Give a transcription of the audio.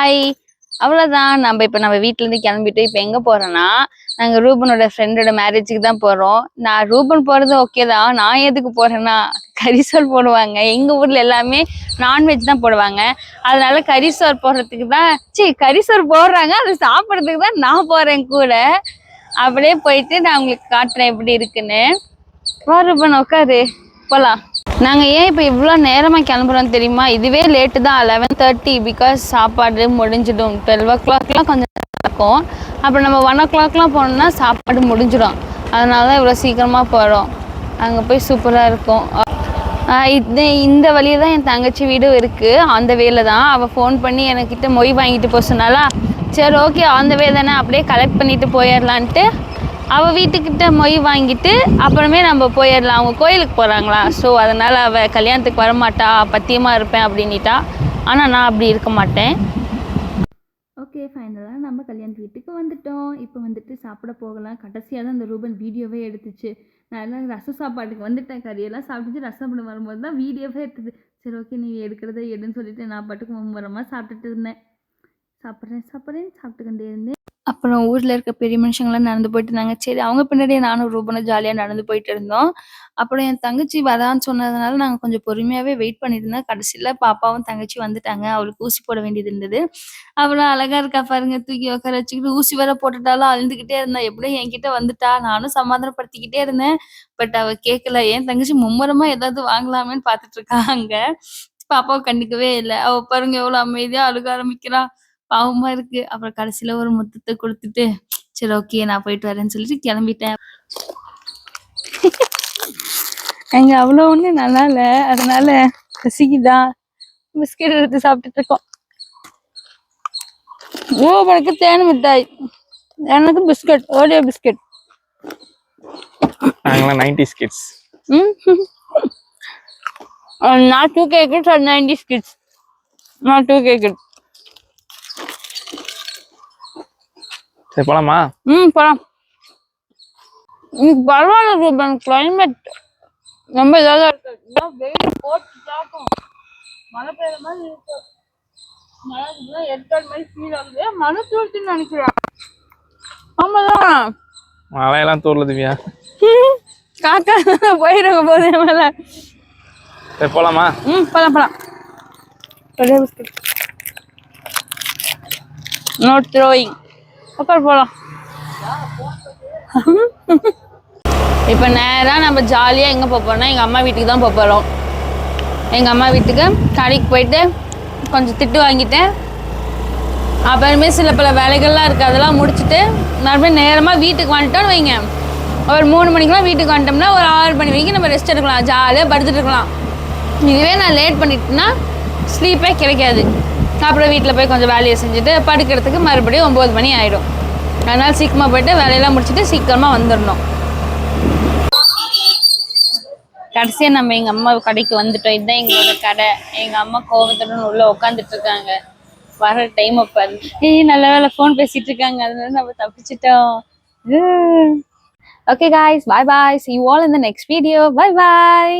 Hi அவ்வளோதான் நம்ம இப்போ நம்ம வீட்டிலேருந்து கிளம்பிட்டு இப்போ எங்கே போகிறோன்னா நாங்கள் ரூபனோட ஃப்ரெண்டோட மேரேஜுக்கு தான் போகிறோம் நான் ரூபன் போகிறது ஓகே தான். நான் எதுக்கு போகிறேன்னா கரிசோர் போடுவாங்க. எங்கள் ஊரில் எல்லாமே நான்வெஜ் தான் போடுவாங்க. அதனால கரிசோர் போடுறதுக்கு தான் சி கரிசோர் போடுறாங்க. அதை சாப்பிட்றதுக்கு தான் நான் போகிறேன் கூட. அப்படியே போயிட்டு நான் உங்களுக்கு காட்டுறேன் எப்படி இருக்குன்னு. வா ரூபன் உட்காரு. போலாம். நாங்கள் ஏன் இப்போ இவ்வளோ நேரமாக கிளம்புறோம் தெரியுமா? இதுவே லேட்டு தான் லெவன் தேர்ட்டி பிகாஸ் சாப்பாடு முடிஞ்சிடும். டுவெல் ஓ கிளாக்லாம் கொஞ்சம் இருக்கும். அப்புறம் நம்ம ஒன் ஓ கிளாக்லாம் போனோம்னா சாப்பாடு முடிஞ்சிடும். அதனால தான் இவ்வளோ சீக்கிரமாக போகிறோம் அங்கே போய் சூப்பராக இருக்கும். இது இந்த வழியே தான் என் தங்கச்சி வீடும் இருக்குது அந்த வேல தான். அவள் ஃபோன் பண்ணி எனக்கிட்ட மொய் வாங்கிட்டு போக சொன்னாலா சரி ஓகே அந்த வே தானே. அப்படியே கலெக்ட் பண்ணிட்டு போயிடலான்ட்டு அவள் வீட்டுக்கிட்ட மொய் வாங்கிட்டு அப்புறமே நம்ம போயிடலாம். அவங்க கோயிலுக்கு போகிறாங்களா ஸோ அதனால் அவள் கல்யாணத்துக்கு வரமாட்டா பத்தியமாக இருப்பேன் அப்படின்ட்டா ஆனால் நான் அப்படி இருக்க மாட்டேன். ஓகே ஃபைனலாக நம்ம கல்யாண வீட்டுக்கு வந்துட்டோம். இப்போ வந்துட்டு சாப்பிட போகலாம். கடைசியாக தான் அந்த ரூபன் வீடியோவே எடுத்துச்சு. நான் எல்லாம் ரசம் சாப்பாட்டுக்கு வந்துட்டேன். கறியெல்லாம் சாப்பிட்டுச்சு ரசம் பண்ண வரும்போது தான் வீடியோவே எடுத்தது. சரி ஓகே நீ எடுக்கிறத எடுன்னு சொல்லிட்டு நான் பாட்டுக்கு மும்மரமாக சாப்பிட்டுட்டு இருந்தேன். சாப்பிட்றேன் சாப்பிட்றேன் சாப்பிட்டுக்கிட்டே இருந்தேன். அப்புறம் ஊரில் இருக்க பெரிய மனுஷங்களாம் நடந்து போயிட்டு இருந்தாங்க. சரி அவங்க பின்னாடியே நானும் ரூபனும் ஜாலியாக நடந்து போயிட்டு இருந்தோம். அப்புறம் என் தங்கச்சி வரான்னு சொன்னதுனால நாங்கள் கொஞ்சம் பொறுமையாகவே வெயிட் பண்ணிட்டு இருந்தோம். கடைசியில் பாப்பாவும் தங்கச்சி வந்துட்டாங்க. அவளுக்கு ஊசி போட வேண்டியது இருந்தது. அவ்வளோ அழகா இருக்கா பாருங்க. தூக்கி உட்கார வச்சுக்கிட்டு ஊசி வேற போட்டுட்டாலும் அழுந்துகிட்டே இருந்தா எப்படியும் என்கிட்ட வந்துட்டா. நானும் சமாதானப்படுத்திக்கிட்டே இருந்தேன். பட் அவ கேட்கல என் தங்கச்சி மும்முரமா ஏதாவது வாங்கலாமேன்னு பார்த்துட்டு இருக்கா அங்க. பாப்பாவை கண்டுக்கவே இல்லை. அவ பாருங்க எவ்வளவு அமைதியா அழுக ஆரம்பிக்கிறா. பாவமா இருக்கு. அப்புறம் கடைசியில ஒரு முத்தத்தை கொடுத்துட்டு சரி ஓகே நான் போயிட்டு வரேன்னு சொல்லிட்டு கிளம்பிட்டேன். அங்கே அவ்வளோ ஒன்றும் நல்லா இல்லை. அதனால பசிக்குதா பிஸ்கெட் எடுத்து சாப்பிட்டுட்டு இருக்கோம். ஓ எனக்கு தேன் மிட்டாய். எனக்கு பிஸ்கட் ஓடியோ பிஸ்கட். நாங்களாம் நைன்டிஸ் கிட்ஸ் ம். நான் two K kids or nineties kids நான் டூ கே கிட்ஸ் சரி போலாமா? ம் போலாம். பரவாயில்ல ரூபன் கிளைமேட் ரொம்ப இதாக இருக்கு. வெயில் போட்டு தாக்கும் மழை பெய்யுற மாதிரி இருக்கு. மழை ஏற்காடு மாதிரி ஃபீல் ஆகுது. மழை தூரத்துன்னு நினைக்கிறேன். ஆமாதான் மழையெல்லாம் தூரல திவ்யா. காக்கா போயிருக்க போது மேல. சரி போலாமா? ம் போலாம் போலாம். ஒரே பிஸ்கட் நோ த்ரோயிங் உட்கார் போலாம். இப்போ நேரா நம்ம ஜாலியாக எங்கே போக போறோம்னா எங்கள் அம்மா வீட்டுக்கு தான் போக போகிறோம் எங்கள் அம்மா வீட்டுக்கு கடைக்கு போயிட்டு கொஞ்சம் திட்டு வாங்கிட்டேன் அப்புறமே சில பல வேலைகள்லாம் இருக்குது அதெல்லாம் முடிச்சுட்டு மறுபடியும் நேரமாக வீட்டுக்கு வந்துட்டோம்னு வைங்க. ஒரு மூணு மணிக்கெலாம் வீட்டுக்கு வந்துட்டோம்னா ஒரு ஆறு மணி வரைக்கும் நம்ம ரெஸ்ட் எடுக்கலாம் ஜாலியாக படுத்துட்டு இருக்கலாம். இதுவே நான் லேட் பண்ணிட்டேன்னா ஸ்லீப்பே கிடைக்காது. அப்புறம் வீட்டில் போய் கொஞ்சம் வேலையை செஞ்சுட்டு படுக்கிறதுக்கு மறுபடியும் ஒம்பது மணி ஆகிடும் அதனால் சீக்கிரமாக போயிட்டு வேலையெல்லாம் முடிச்சுட்டு சீக்கிரமாக வந்துடணும். கடைசியாக நம்ம எங்கள் அம்மா கடைக்கு வந்துட்டோம். இதுதான் எங்களோட கடை. எங்கள் அம்மா கோபத்துடன் உள்ளே உட்காந்துட்டு இருக்காங்க. வர டைம் அப்போ ஏய் நல்ல வேலை ஃபோன் பேசிட்டு இருக்காங்க. அதனால நம்ம தப்பிச்சிட்டோம். Okay guys bye bye see you all in the next bye bye